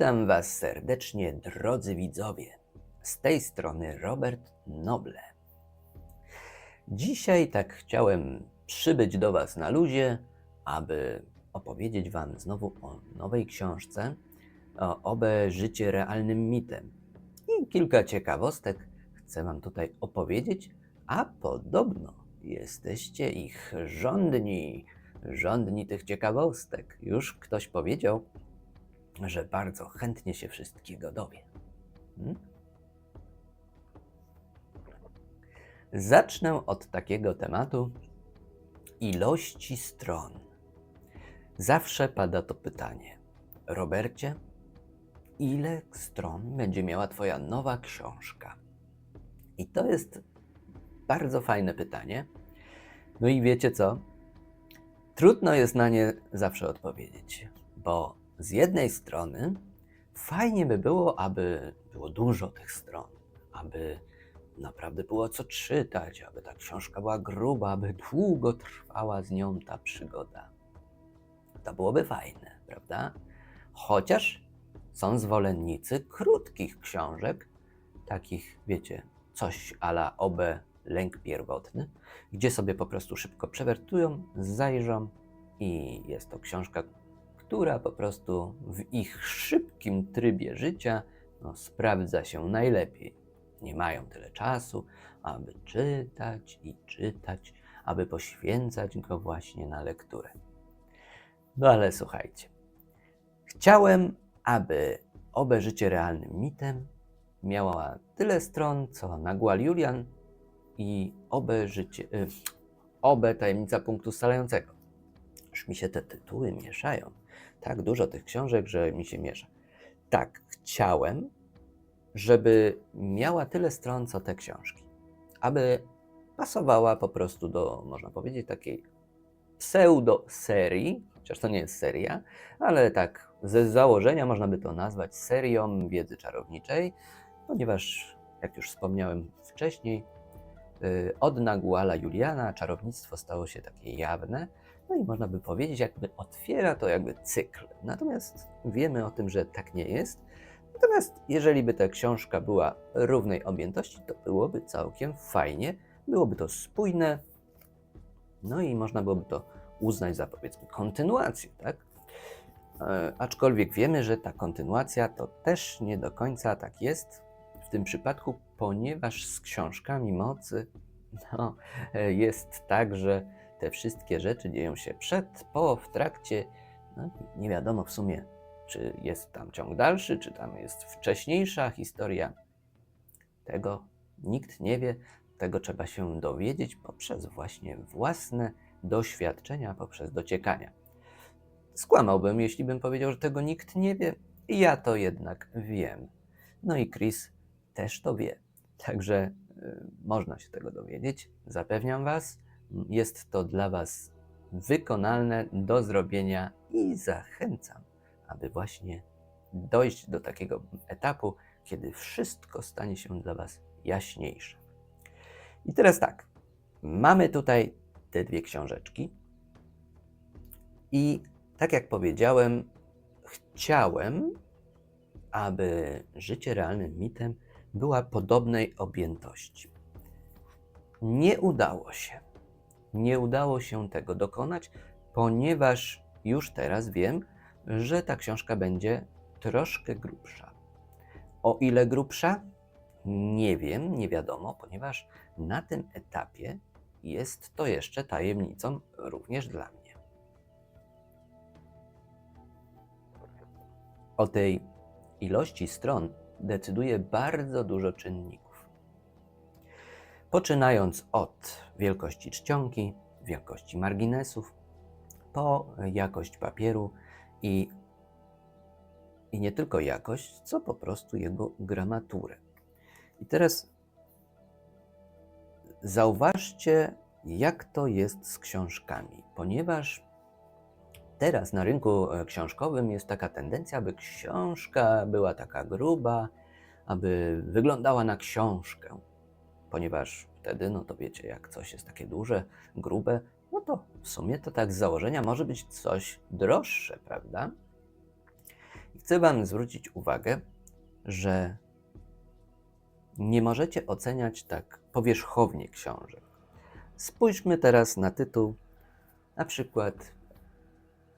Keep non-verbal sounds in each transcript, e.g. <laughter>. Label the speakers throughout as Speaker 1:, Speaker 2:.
Speaker 1: Witam Was serdecznie, drodzy widzowie. Z tej strony Robert Noble. Dzisiaj tak chciałem przybyć do Was na luzie, aby opowiedzieć Wam znowu o nowej książce, o Obe życie realnym mitem. I kilka ciekawostek chcę Wam tutaj opowiedzieć, a podobno jesteście ich żądni, żądni tych ciekawostek. Już ktoś powiedział, że bardzo chętnie się wszystkiego dowie. Hmm? Zacznę od takiego tematu ilości stron. Zawsze pada to pytanie. Robercie, ile stron będzie miała Twoja nowa książka? I to jest bardzo fajne pytanie. No i wiecie co? Trudno jest na nie zawsze odpowiedzieć, bo z jednej strony fajnie by było, aby było dużo tych stron, aby naprawdę było co czytać, aby ta książka była gruba, aby długo trwała z nią ta przygoda. To byłoby fajne, prawda? Chociaż są zwolennicy krótkich książek, takich, wiecie, coś ala obe lęk pierwotny, gdzie sobie po prostu szybko przewertują, zajrzą i jest to książka, która po prostu w ich szybkim trybie życia no, sprawdza się najlepiej. Nie mają tyle czasu, aby czytać i czytać, aby poświęcać go właśnie na lekturę. No ale słuchajcie. Chciałem, aby obe życie realnym mitem miała tyle stron, co Nagual Julian i obe życie, y, obe tajemnica punktu scalającego. Już mi się te tytuły mieszają. Tak dużo tych książek, że mi się miesza. Tak, chciałem, żeby miała tyle stron, co te książki. Aby pasowała po prostu do, można powiedzieć, takiej pseudo-serii, chociaż to nie jest seria, ale tak ze założenia można by to nazwać serią wiedzy czarowniczej, ponieważ, jak już wspomniałem wcześniej, yy, od Naguala Juliana czarownictwo stało się takie jawne, no i można by powiedzieć, jakby otwiera to jakby cykl. Natomiast wiemy o tym, że tak nie jest. Natomiast jeżeli by ta książka była równej objętości, to byłoby całkiem fajnie, byłoby to spójne, no i można byłoby to uznać za powiedzmy kontynuację, tak? E, aczkolwiek wiemy, że ta kontynuacja to też nie do końca tak jest w tym przypadku, ponieważ z książkami mocy no, e, jest tak, że te wszystkie rzeczy dzieją się przed, po, w trakcie. No, nie wiadomo w sumie, czy jest tam ciąg dalszy, czy tam jest wcześniejsza historia. Tego nikt nie wie, tego trzeba się dowiedzieć poprzez właśnie własne doświadczenia, poprzez dociekania. Skłamałbym, jeśli bym powiedział, że tego nikt nie wie. Ja to jednak wiem. No i Chris też to wie. Także y, można się tego dowiedzieć, zapewniam Was. Jest to dla Was wykonalne do zrobienia i zachęcam, aby właśnie dojść do takiego etapu, kiedy wszystko stanie się dla Was jaśniejsze. I teraz tak, mamy tutaj te dwie książeczki i tak jak powiedziałem, chciałem, aby życie realnym mitem była podobnej objętości. Nie udało się nie udało się tego dokonać, ponieważ już teraz wiem, że ta książka będzie troszkę grubsza. O ile grubsza? Nie wiem, nie wiadomo, ponieważ na tym etapie jest to jeszcze tajemnicą również dla mnie. O tej ilości stron decyduje bardzo dużo czynników poczynając od wielkości czcionki, wielkości marginesów, po jakość papieru i, i nie tylko jakość, co po prostu jego gramaturę. I teraz zauważcie, jak to jest z książkami, ponieważ teraz na rynku książkowym jest taka tendencja, aby książka była taka gruba, aby wyglądała na książkę ponieważ wtedy, no to wiecie, jak coś jest takie duże, grube, no to w sumie to tak z założenia może być coś droższe, prawda? chcę Wam zwrócić uwagę, że nie możecie oceniać tak powierzchownie książek. Spójrzmy teraz na tytuł, na przykład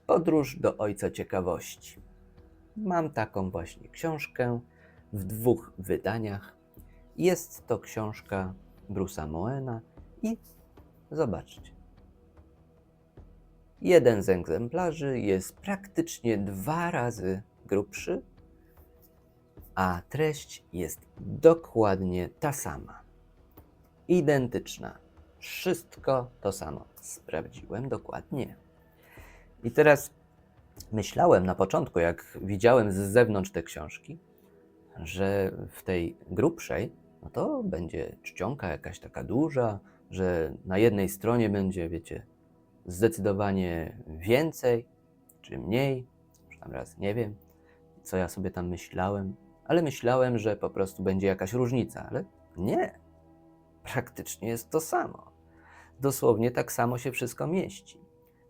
Speaker 1: Podróż do Ojca Ciekawości. Mam taką właśnie książkę w dwóch wydaniach. Jest to książka Bruce'a Moena i zobaczcie. Jeden z egzemplarzy jest praktycznie dwa razy grubszy, a treść jest dokładnie ta sama. Identyczna. Wszystko to samo. Sprawdziłem dokładnie. I teraz myślałem na początku, jak widziałem z zewnątrz te książki, że w tej grubszej, no to będzie czcionka jakaś taka duża, że na jednej stronie będzie, wiecie, zdecydowanie więcej czy mniej, już tam raz nie wiem, co ja sobie tam myślałem, ale myślałem, że po prostu będzie jakaś różnica, ale nie. Praktycznie jest to samo. Dosłownie tak samo się wszystko mieści,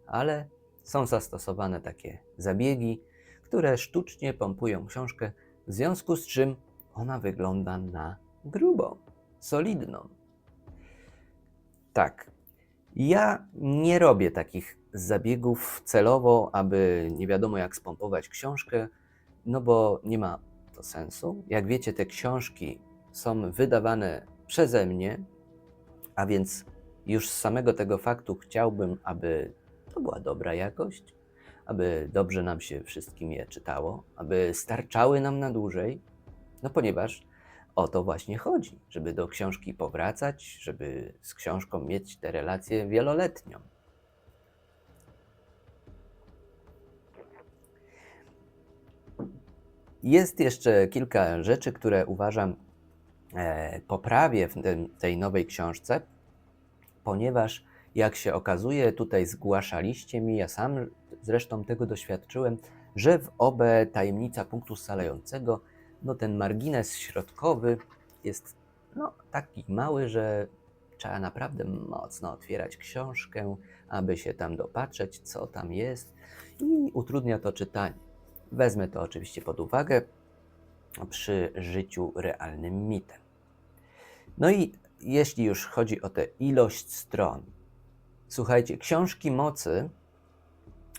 Speaker 1: ale są zastosowane takie zabiegi, które sztucznie pompują książkę, w związku z czym ona wygląda na grubą, solidną. Tak, ja nie robię takich zabiegów celowo, aby nie wiadomo jak spompować książkę, no bo nie ma to sensu. Jak wiecie, te książki są wydawane przeze mnie, a więc już z samego tego faktu chciałbym, aby to była dobra jakość, aby dobrze nam się wszystkim je czytało, aby starczały nam na dłużej, no ponieważ o to właśnie chodzi, żeby do książki powracać, żeby z książką mieć tę relację wieloletnią. Jest jeszcze kilka rzeczy, które uważam e, poprawię w tej nowej książce, ponieważ jak się okazuje, tutaj zgłaszaliście mi, ja sam zresztą tego doświadczyłem, że w OB tajemnica punktu scalającego, no ten margines środkowy jest no, taki mały, że trzeba naprawdę mocno otwierać książkę, aby się tam dopatrzeć, co tam jest i utrudnia to czytanie. Wezmę to oczywiście pod uwagę przy życiu realnym mitem. No i jeśli już chodzi o tę ilość stron, słuchajcie, książki mocy,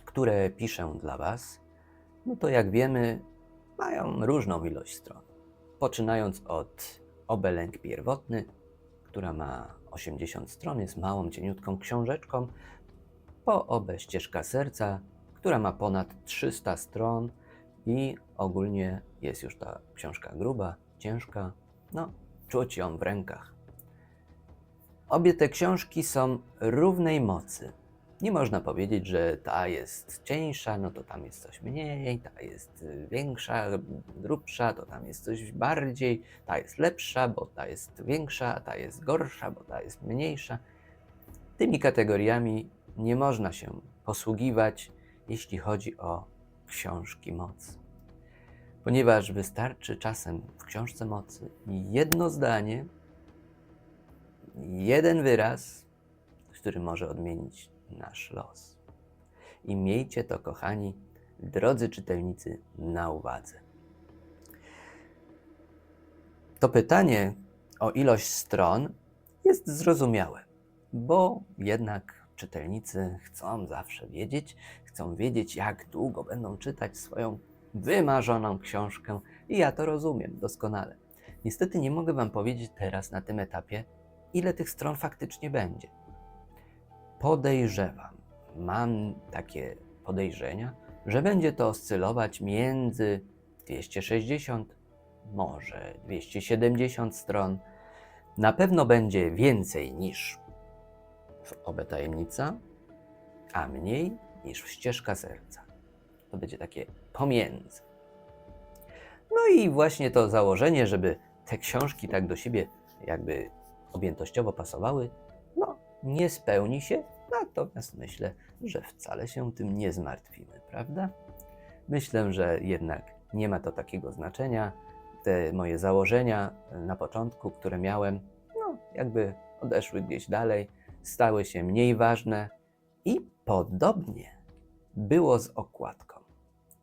Speaker 1: które piszę dla Was, no to jak wiemy, mają różną ilość stron. Poczynając od Obelęk Pierwotny, która ma 80 stron, jest małą, cieniutką książeczką, po Obe Ścieżka Serca, która ma ponad 300 stron i ogólnie jest już ta książka gruba, ciężka, no czuć ją w rękach. Obie te książki są równej mocy. Nie można powiedzieć, że ta jest cieńsza, no to tam jest coś mniej, ta jest y, większa, grubsza, to tam jest coś bardziej, ta jest lepsza, bo ta jest większa, ta jest gorsza, bo ta jest mniejsza. Tymi kategoriami nie można się posługiwać, jeśli chodzi o książki mocy. Ponieważ wystarczy czasem w książce mocy jedno zdanie, jeden wyraz, który może odmienić nasz los. I miejcie to, kochani, drodzy czytelnicy, na uwadze. To pytanie o ilość stron jest zrozumiałe, bo jednak czytelnicy chcą zawsze wiedzieć, chcą wiedzieć, jak długo będą czytać swoją wymarzoną książkę, i ja to rozumiem doskonale. Niestety nie mogę Wam powiedzieć teraz na tym etapie, ile tych stron faktycznie będzie. Podejrzewam, mam takie podejrzenia, że będzie to oscylować między 260, może 270 stron. Na pewno będzie więcej niż w Obe Tajemnica, a mniej niż w Ścieżka Serca. To będzie takie pomiędzy. No i właśnie to założenie, żeby te książki tak do siebie jakby objętościowo pasowały, no nie spełni się, natomiast myślę, że wcale się tym nie zmartwimy, prawda? Myślę, że jednak nie ma to takiego znaczenia. Te moje założenia na początku, które miałem, no jakby odeszły gdzieś dalej, stały się mniej ważne i podobnie było z okładką.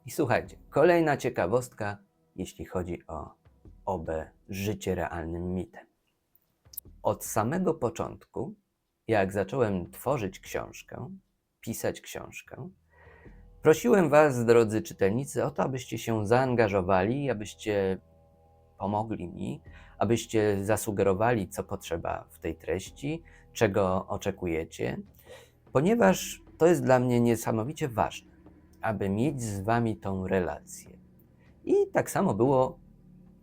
Speaker 1: I słuchajcie, kolejna ciekawostka, jeśli chodzi o obę życie realnym mitem. Od samego początku, jak zacząłem tworzyć książkę, pisać książkę, prosiłem Was, drodzy czytelnicy, o to, abyście się zaangażowali, abyście pomogli mi, abyście zasugerowali, co potrzeba w tej treści, czego oczekujecie, ponieważ to jest dla mnie niesamowicie ważne, aby mieć z Wami tą relację. I tak samo było,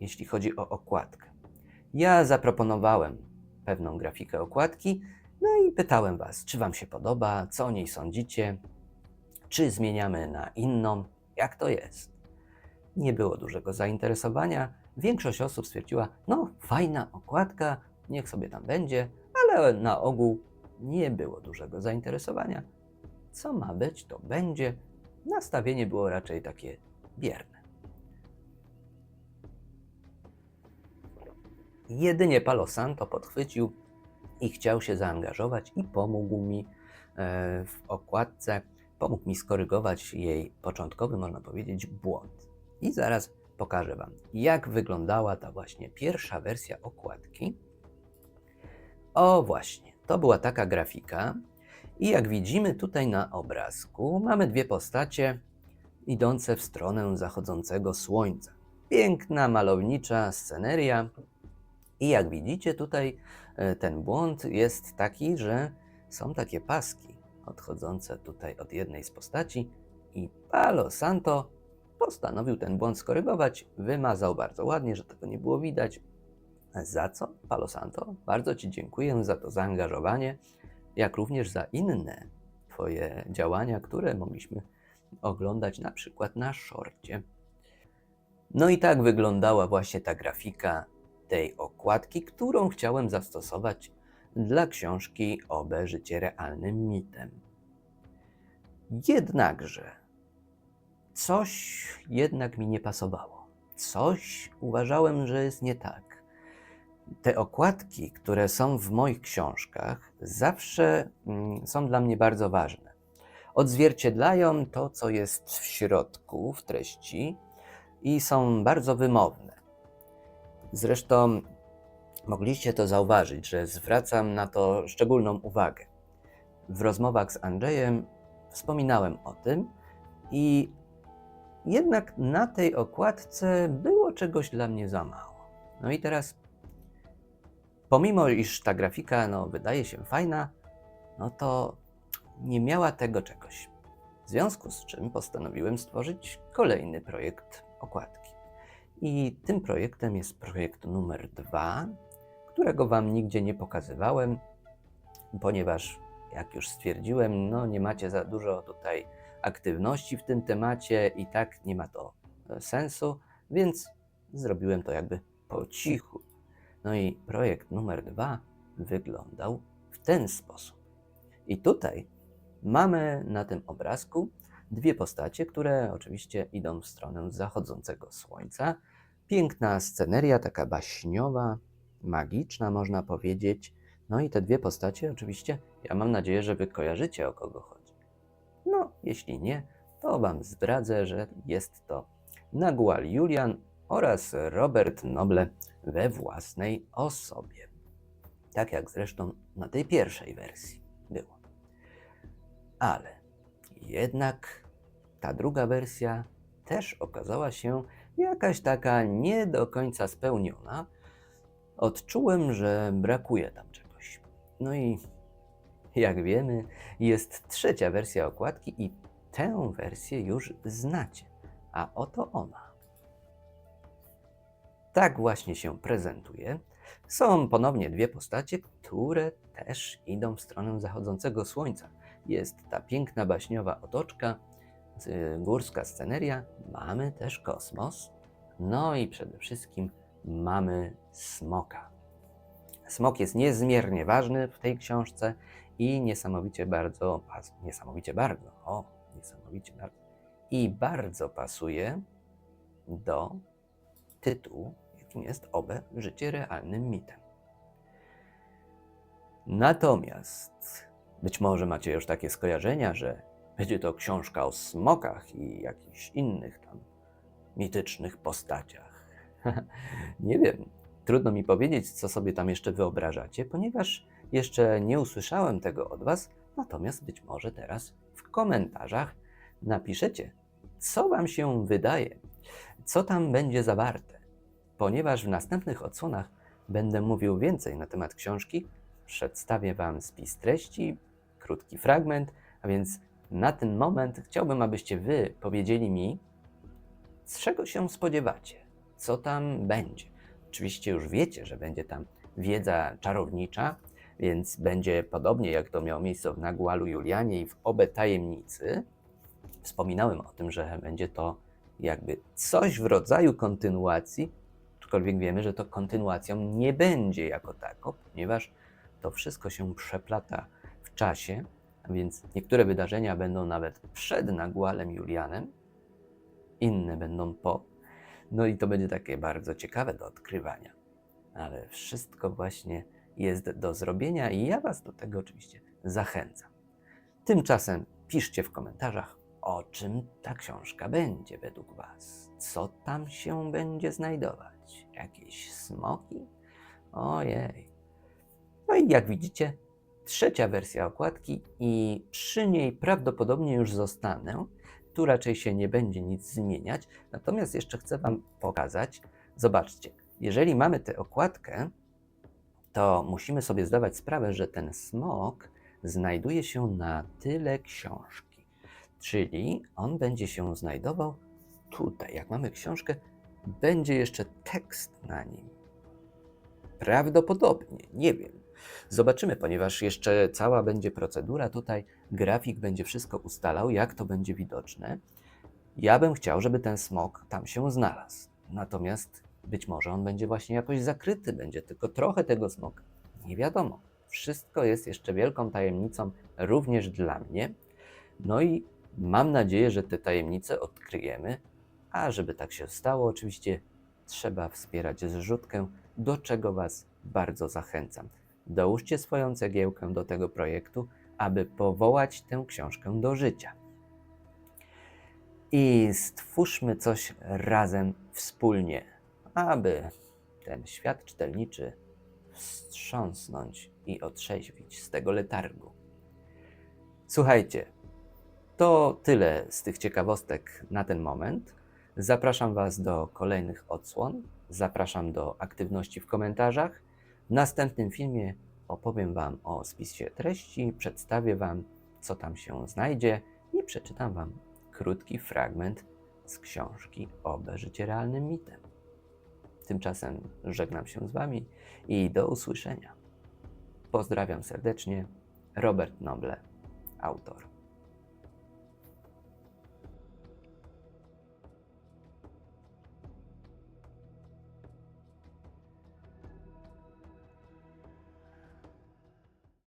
Speaker 1: jeśli chodzi o okładkę. Ja zaproponowałem pewną grafikę okładki, no i pytałem Was, czy Wam się podoba, co o niej sądzicie, czy zmieniamy na inną, jak to jest. Nie było dużego zainteresowania. Większość osób stwierdziła, no fajna okładka, niech sobie tam będzie, ale na ogół nie było dużego zainteresowania. Co ma być, to będzie. Nastawienie było raczej takie bierne. Jedynie Palo Santo podchwycił i chciał się zaangażować i pomógł mi e, w okładce, pomógł mi skorygować jej początkowy, można powiedzieć, błąd. I zaraz pokażę Wam, jak wyglądała ta właśnie pierwsza wersja okładki. O właśnie, to była taka grafika. I jak widzimy tutaj na obrazku, mamy dwie postacie idące w stronę zachodzącego słońca. Piękna, malownicza sceneria. I jak widzicie tutaj ten błąd jest taki, że są takie paski odchodzące tutaj od jednej z postaci i Palo Santo postanowił ten błąd skorygować, wymazał bardzo ładnie, że tego nie było widać. Za co, Palo Santo, bardzo Ci dziękuję za to zaangażowanie, jak również za inne Twoje działania, które mogliśmy oglądać na przykład na szorcie. No i tak wyglądała właśnie ta grafika tej okładki, którą chciałem zastosować dla książki Obe życie realnym mitem. Jednakże coś jednak mi nie pasowało. Coś uważałem, że jest nie tak. Te okładki, które są w moich książkach, zawsze mm, są dla mnie bardzo ważne. Odzwierciedlają to, co jest w środku, w treści i są bardzo wymowne. Zresztą mogliście to zauważyć, że zwracam na to szczególną uwagę. W rozmowach z Andrzejem wspominałem o tym i jednak na tej okładce było czegoś dla mnie za mało. No i teraz, pomimo iż ta grafika no, wydaje się fajna, no to nie miała tego czegoś. W związku z czym postanowiłem stworzyć kolejny projekt okładki. I tym projektem jest projekt numer dwa, którego Wam nigdzie nie pokazywałem, ponieważ, jak już stwierdziłem, no nie macie za dużo tutaj aktywności w tym temacie i tak nie ma to e, sensu, więc zrobiłem to jakby po cichu. No i projekt numer dwa wyglądał w ten sposób. I tutaj mamy na tym obrazku dwie postacie, które oczywiście idą w stronę zachodzącego słońca. Piękna sceneria, taka baśniowa, magiczna, można powiedzieć. No i te dwie postacie, oczywiście, ja mam nadzieję, że wy kojarzycie o kogo chodzi. No, jeśli nie, to wam zdradzę, że jest to Nagual Julian oraz Robert Noble we własnej osobie. Tak jak zresztą na tej pierwszej wersji było. Ale jednak ta druga wersja też okazała się jakaś taka nie do końca spełniona. Odczułem, że brakuje tam czegoś. No i jak wiemy, jest trzecia wersja okładki i tę wersję już znacie. A oto ona. Tak właśnie się prezentuje. Są ponownie dwie postacie, które też idą w stronę zachodzącego słońca. Jest ta piękna baśniowa otoczka, górska sceneria, mamy też kosmos, no i przede wszystkim mamy smoka. Smok jest niezmiernie ważny w tej książce i niesamowicie bardzo, niesamowicie bardzo, o, niesamowicie bardzo, i bardzo pasuje do tytułu, jakim jest Obe życie realnym mitem. Natomiast być może macie już takie skojarzenia, że Będzie to książka o smokach i jakichś innych tam mitycznych postaciach. <laughs> nie wiem, trudno mi powiedzieć, co sobie tam jeszcze wyobrażacie, ponieważ jeszcze nie usłyszałem tego od Was, natomiast być może teraz w komentarzach napiszecie, co Wam się wydaje, co tam będzie zawarte. Ponieważ w następnych odsłonach będę mówił więcej na temat książki, przedstawię Wam spis treści, krótki fragment, a więc na ten moment chciałbym, abyście Wy powiedzieli mi, z czego się spodziewacie, co tam będzie. Oczywiście już wiecie, że będzie tam wiedza czarownicza, więc będzie podobnie jak to miało miejsce w Nagualu Julianie i w Obe Tajemnicy. Wspominałem o tym, że będzie to jakby coś w rodzaju kontynuacji, aczkolwiek wiemy, że to kontynuacją nie będzie jako tako, ponieważ to wszystko się przeplata w czasie, więc niektóre wydarzenia będą nawet przed Nagualem Julianem, inne będą po. No i to będzie takie bardzo ciekawe do odkrywania. Ale wszystko właśnie jest do zrobienia i ja Was do tego oczywiście zachęcam. Tymczasem piszcie w komentarzach, o czym ta książka będzie według Was. Co tam się będzie znajdować? Jakieś smoki? Ojej. No i jak widzicie, trzecia wersja okładki i przy niej prawdopodobnie już zostanę. Tu raczej się nie będzie nic zmieniać. Natomiast jeszcze chcę Wam pokazać. Zobaczcie, jeżeli mamy tę okładkę, to musimy sobie zdawać sprawę, że ten smok znajduje się na tyle książki. Czyli on będzie się znajdował tutaj. Jak mamy książkę, będzie jeszcze tekst na nim. Prawdopodobnie, nie wiem. Zobaczymy, ponieważ jeszcze cała będzie procedura tutaj, grafik będzie wszystko ustalał, jak to będzie widoczne. Ja bym chciał, żeby ten smok tam się znalazł. Natomiast być może on będzie właśnie jakoś zakryty, będzie tylko trochę tego smoka. Nie wiadomo. Wszystko jest jeszcze wielką tajemnicą również dla mnie. No i mam nadzieję, że te tajemnice odkryjemy. A żeby tak się stało, oczywiście trzeba wspierać zrzutkę, do czego Was bardzo zachęcam. Dołóżcie swoją cegiełkę do tego projektu, aby powołać tę książkę do życia. I stwórzmy coś razem, wspólnie, aby ten świat czytelniczy wstrząsnąć i otrzeźwić z tego letargu. Słuchajcie, to tyle z tych ciekawostek na ten moment. Zapraszam Was do kolejnych odsłon. Zapraszam do aktywności w komentarzach. W następnym filmie opowiem Wam o spisie treści, przedstawię Wam, co tam się znajdzie i przeczytam Wam krótki fragment z książki Obe życie realnym mitem. Tymczasem żegnam się z Wami i do usłyszenia. Pozdrawiam serdecznie. Robert Noble, autor.